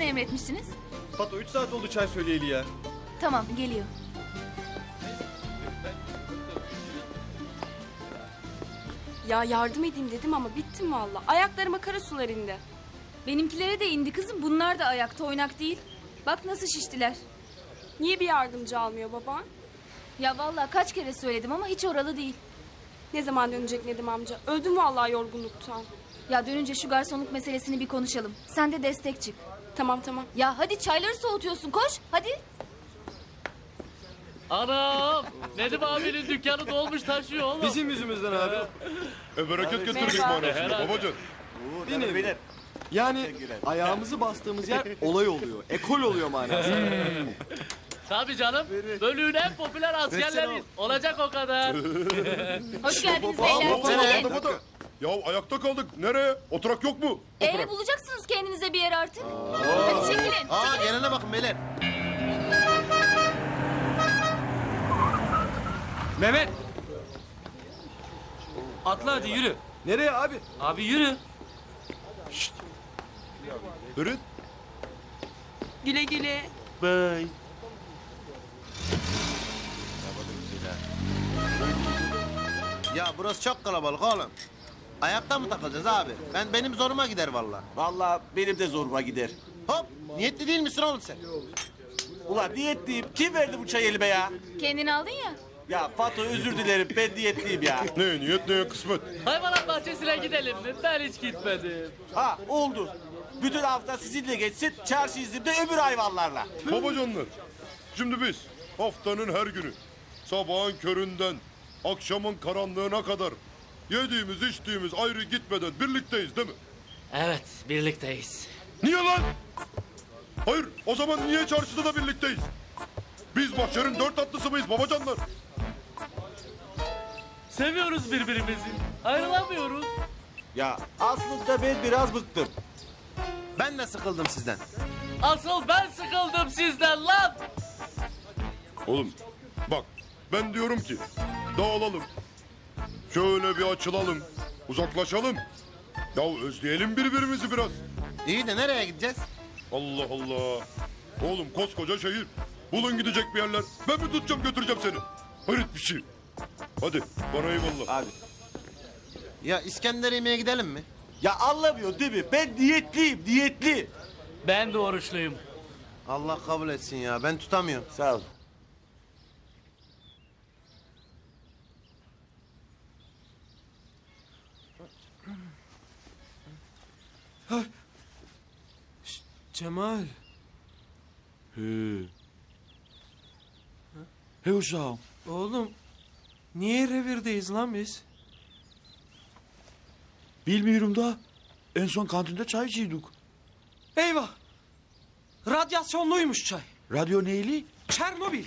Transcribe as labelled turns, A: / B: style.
A: ne emretmişsiniz?
B: Fato 3 saat oldu çay söyleyeli ya.
A: Tamam geliyor.
C: Ya yardım edeyim dedim ama bittim valla. Ayaklarıma kara sular indi.
A: Benimkilere de indi kızım. Bunlar da ayakta oynak değil. Bak nasıl şiştiler.
C: Niye bir yardımcı almıyor baba?
A: Ya vallahi kaç kere söyledim ama hiç oralı değil.
C: Ne zaman dönecek Nedim amca? Öldüm vallahi yorgunluktan.
A: Ya dönünce şu garsonluk meselesini bir konuşalım. Sen de destek çık.
C: Tamam tamam.
A: Ya hadi çayları soğutuyorsun koş hadi.
D: Anam! Nedim abinin dükkanı dolmuş taşıyor oğlum.
B: Bizim yüzümüzden abi.
E: E bereket getirdik
C: Merhaba.
E: manasında
D: Herhalde.
E: babacan.
B: Bir nevi. Yani ayağımızı bastığımız yer olay oluyor. Ekol oluyor manası.
D: Tabii canım. Bölüğün en popüler askerleriyiz. Olacak o kadar.
A: Hoş geldiniz beyler.
E: Ya ayakta kaldık. Nereye? Oturak yok mu?
A: Ee,
E: Oturak.
A: bulacaksınız kendinize bir yer artık. Hadi çekilin.
F: Aa gelene bakın beyler.
G: Mehmet. Atla hadi yürü.
B: Nereye abi?
G: Abi yürü.
E: Ferit.
C: Güle güle.
G: Bye.
F: Ya burası çok kalabalık oğlum. Ayakta mı takılacağız abi? Ben benim zoruma gider vallahi.
H: Vallahi benim de zoruma gider.
F: Hop niyetli değil misin oğlum sen?
H: Ulan niyetliyim. Kim verdi bu çayı elime ya?
A: Kendin aldın ya.
H: Ya Fato özür dilerim ben niyetliyim ya.
E: Ne niyet ne kısmet.
D: Hayvanat bahçesine gidelim mi? Ben hiç gitmedim.
H: Ha oldu. Bütün hafta sizinle geçsin. Çarşı izimde öbür hayvanlarla.
E: Babacanlar. Şimdi biz haftanın her günü sabahın köründen akşamın karanlığına kadar yediğimiz içtiğimiz ayrı gitmeden birlikteyiz değil mi?
D: Evet, birlikteyiz.
E: Niye lan? Hayır o zaman niye çarşıda da birlikteyiz? Biz mahşerin dört atlısı mıyız babacanlar?
D: Seviyoruz birbirimizi. Ayrılamıyoruz.
H: Ya aslında ben biraz bıktım.
F: Ben de sıkıldım sizden.
D: Asıl ben sıkıldım sizden lan.
E: Oğlum bak ben diyorum ki dağılalım. Şöyle bir açılalım. Uzaklaşalım. Ya özleyelim birbirimizi biraz.
F: İyi de nereye gideceğiz?
E: Allah Allah. Oğlum koskoca şehir. Bulun gidecek bir yerler. Ben mi tutacağım götüreceğim seni? Hayret bir şey. Hadi bana eyvallah.
H: Hadi.
F: Ya İskender yemeğe gidelim mi?
H: Ya anlamıyor değil mi? Ben niyetliyim niyetli.
D: Ben de oruçluyum.
F: Allah kabul etsin ya ben tutamıyorum.
H: Sağ ol.
G: Cemal. He. He uşağım. Oğlum niye revirdeyiz lan biz?
I: Bilmiyorum da en son kantinde çay içiyorduk.
G: Eyvah. Radyasyonluymuş çay.
I: Radyo neyli?
G: Çernobil.